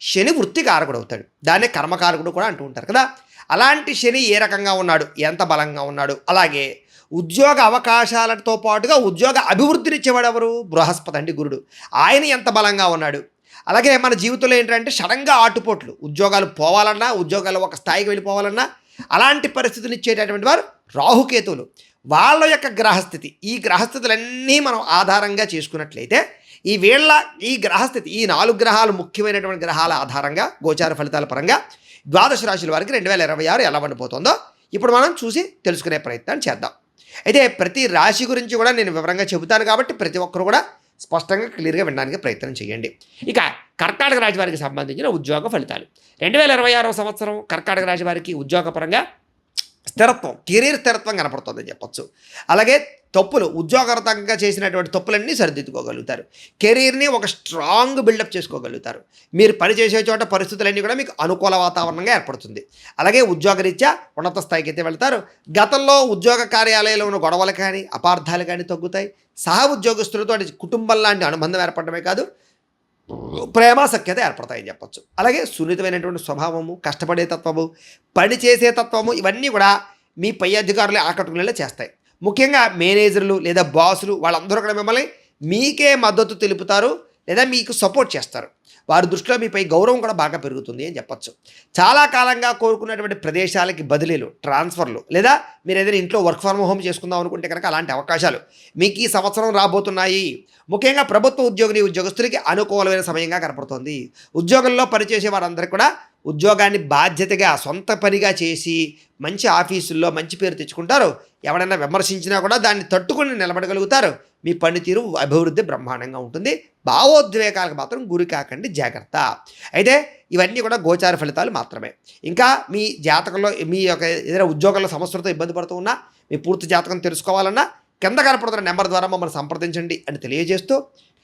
శని వృత్తికారకుడు అవుతాడు దాన్నే కర్మకారకుడు కూడా అంటూ ఉంటారు కదా. అలాంటి శని ఏ రకంగా ఉన్నాడు? ఎంత బలంగా ఉన్నాడు? అలాగే ఉద్యోగ అవకాశాలతో పాటుగా ఉద్యోగ అభివృద్ధినిచ్చేవాడు ఎవరు బృహస్పతి అండి గురుడు. ఆయన ఎంత బలంగా ఉన్నాడు? అలాగే మన జీవితంలో ఏంటంటే సడన్గా ఆటుపోట్లు. ఉద్యోగాలు పోవాలన్నా ఉద్యోగాలు ఒక స్థాయికి వెళ్ళిపోవాలన్నా అలాంటి పరిస్థితులు ఇచ్చేటటువంటి వారు రాహుకేతువులు. వాళ్ళ యొక్క గ్రహస్థితి. ఈ గ్రహస్థితులన్నీ మనం ఆధారంగా చేసుకున్నట్లయితే ఈ వీళ్ళ ఈ గ్రహస్థితి ఈ నాలుగు గ్రహాలు ముఖ్యమైనటువంటి గ్రహాల ఆధారంగా గోచార ఫలితాల పరంగా ద్వాదశ రాశుల వారికి రెండు వేల ఇరవై ఆరు ఎలా వండిపోతుందో ఇప్పుడు మనం చూసి తెలుసుకునే ప్రయత్నం చేద్దాం. అయితే ప్రతి రాశి గురించి కూడా నేను వివరంగా చెబుతాను కాబట్టి ప్రతి ఒక్కరు కూడా స్పష్టంగా క్లియర్గా వినడానికి ప్రయత్నం చేయండి. ఇక కర్కాటక రాశి వారికి సంబంధించిన ఉద్యోగ ఫలితాలు. రెండు వేల ఇరవై ఆరవ సంవత్సరం కర్కాటక రాశి వారికి ఉద్యోగపరంగా స్థిరత్వం కెరీర్ స్థిరత్వం కనపడుతుందని చెప్పొచ్చు. అలాగే తప్పులు ఉద్యోగరతంగా చేసినటువంటి తప్పులన్నీ సరిదిద్దుకోగలుగుతారు. కెరీర్ని ఒక స్ట్రాంగ్ బిల్డప్ చేసుకోగలుగుతారు. మీరు పని చేసే చోట పరిస్థితులన్నీ కూడా మీకు అనుకూల వాతావరణంగా ఏర్పడుతుంది. అలాగే ఉద్యోగరీత్యా ఉన్నత స్థాయికి అయితే వెళ్తారు. గతంలో ఉద్యోగ కార్యాలయంలో ఉన్న గొడవలు కానీ అపార్థాలు కానీ తగ్గుతాయి. సహ ఉద్యోగస్తులతో కుటుంబం లాంటి అనుబంధం ఏర్పడమే కాదు. ప్రేమ సఖ్యత ఏర్పడతాయని చెప్పొచ్చు. అలాగే సున్నితమైనటువంటి స్వభావము కష్టపడే తత్వము పని చేసే తత్వము ఇవన్నీ కూడా మీ పై అధికారులు ఆకట్టుకునేలా చేస్తాయి. ముఖ్యంగా మేనేజర్లు లేదా బాసులు వాళ్ళందరూ కూడా మిమ్మల్ని మీకే మద్దతు తెలుపుతారు. లేదా మీకు సపోర్ట్ చేస్తారు. వారి దృష్టిలో మీపై గౌరవం కూడా బాగా పెరుగుతుంది అని చెప్పొచ్చు. చాలా కాలంగా కోరుకున్నటువంటి ప్రదేశాలకి బదిలీలు ట్రాన్స్ఫర్లు లేదా మీరు ఏదైనా ఇంట్లో వర్క్ ఫ్రమ్ హోమ్ చేసుకుందాం అనుకుంటే కనుక అలాంటి అవకాశాలు మీకు ఈ సంవత్సరం రాబోతున్నాయి. ముఖ్యంగా ప్రభుత్వ ఉద్యోగిని ఉద్యోగస్తులకి అనుకూలమైన సమయంగా కనపడుతుంది. ఉద్యోగంలో పనిచేసే వారందరికీ కూడా ఉద్యోగాన్ని బాధ్యతగా సొంత పనిగా చేసి మంచి ఆఫీసుల్లో మంచి పేరు తెచ్చుకుంటారు. ఎవరైనా విమర్శించినా కూడా దాన్ని తట్టుకుని నిలబడగలుగుతారు. మీ పనితీరు అభివృద్ధి బ్రహ్మాండంగా ఉంటుంది. భావోద్వేగాలకు మాత్రం గురి కాకండి. జాగ్రత్త. అయితే ఇవన్నీ కూడా గోచార ఫలితాలు మాత్రమే. ఇంకా మీ జాతకంలో మీ యొక్క ఏదైనా ఉద్యోగంలో సమస్యలతో ఇబ్బంది పడుతూ ఉన్నా మీ పూర్తి జాతకం తెలుసుకోవాలన్నా కింద కనపడుతున్న నెంబర్ ద్వారా మమ్మల్ని సంప్రదించండి అని తెలియజేస్తూ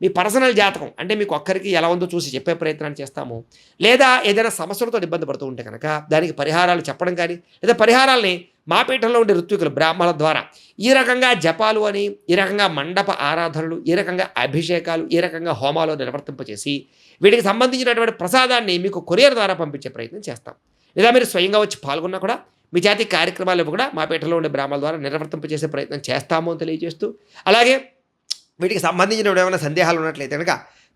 మీ పర్సనల్ జాతకం అంటే మీకు ఒక్కరికి ఎలా ఉందో చూసి చెప్పే ప్రయత్నాన్ని చేస్తాము. లేదా ఏదైనా సమస్యలతో ఇబ్బంది పడుతూ ఉంటే కనుక దానికి పరిహారాలు చెప్పడం కానీ లేదా పరిహారాల్ని మా పీఠంలో ఉండే ఋత్వికులు బ్రాహ్మణుల ద్వారా ఈ రకంగా జపాలు అని ఈ రకంగా మండప ఆరాధనలు ఈ రకంగా అభిషేకాలు ఈ రకంగా హోమాలు నిర్వర్తింపచేసి వీటికి సంబంధించినటువంటి ప్రసాదాన్ని మీకు కొరియర్ ద్వారా పంపించే ప్రయత్నం చేస్తాం. లేదా మీరు స్వయంగా వచ్చి పాల్గొన్నా కూడా మీ జాతి కార్యక్రమాలు కూడా మా పీఠంలో ఉండే బ్రాహ్మణుల ద్వారా నిర్వర్తింపచేసే ప్రయత్నం చేస్తాము అని తెలియజేస్తూ అలాగే వీటికి సంబంధించిన ఏమైనా సందేహాలు ఉన్నట్లయితే కనుక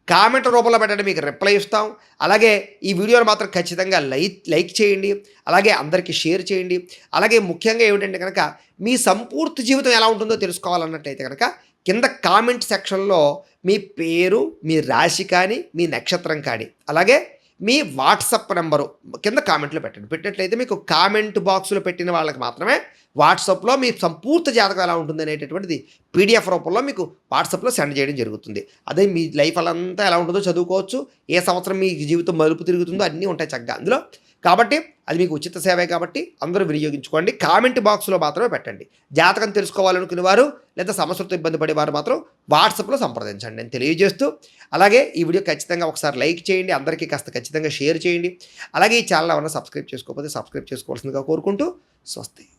కామెంట్ రూపంలో పెట్టండి మీకు రిప్లై ఇస్తాం. అలాగే ఈ వీడియోని మాత్రం ఖచ్చితంగా లైక్ లైక్ చేయండి. అలాగే అందరికీ షేర్ చేయండి. అలాగే ముఖ్యంగా ఏమిటంటే కనుక మీ సంపూర్తి జీవితం ఎలా ఉంటుందో తెలుసుకోవాలన్నట్లయితే కనుక కింద కామెంట్ సెక్షన్లో మీ పేరు మీ రాశి కానీ మీ నక్షత్రం కానీ అలాగే మీ వాట్సప్ నెంబరు కింద కామెంట్లో పెట్టండి. పెట్టినట్లయితే మీకు కామెంట్ బాక్స్లో పెట్టిన వాళ్ళకి మాత్రమే వాట్సాప్లో మీ సంపూర్తి జాతకం ఎలా ఉంటుంది అనేటటువంటిది పీడిఎఫ్ రూపంలో మీకు వాట్సాప్లో సెండ్ చేయడం జరుగుతుంది. అదే మీ లైఫ్ అంతా ఎలా ఉంటుందో చదువుకోవచ్చు. ఏ సంవత్సరం మీ జీవితం మలుపు తిరుగుతుందో అన్నీ ఉంటాయి చక్కగా అందులో. కాబట్టి అది మీకు ఉచిత సేవే కాబట్టి అందరూ వినియోగించుకోండి. కామెంట్ బాక్స్లో మాత్రమే పెట్టండి. జాతకం తెలుసుకోవాలనుకునే వారు లేదా సమస్యలతో ఇబ్బంది పడేవారు మాత్రం వాట్సాప్లో సంప్రదించండి. నేను తెలియజేస్తూ అలాగే ఈ వీడియో ఖచ్చితంగా ఒకసారి లైక్ చేయండి. అందరికీ కాస్త ఖచ్చితంగా షేర్ చేయండి. అలాగే ఈ ఛానల్ ఏమైనా సబ్స్క్రైబ్ చేసుకోకపోతే సబ్స్క్రైబ్ చేసుకోవాల్సిందిగా కోరుకుంటూ స్వస్తి.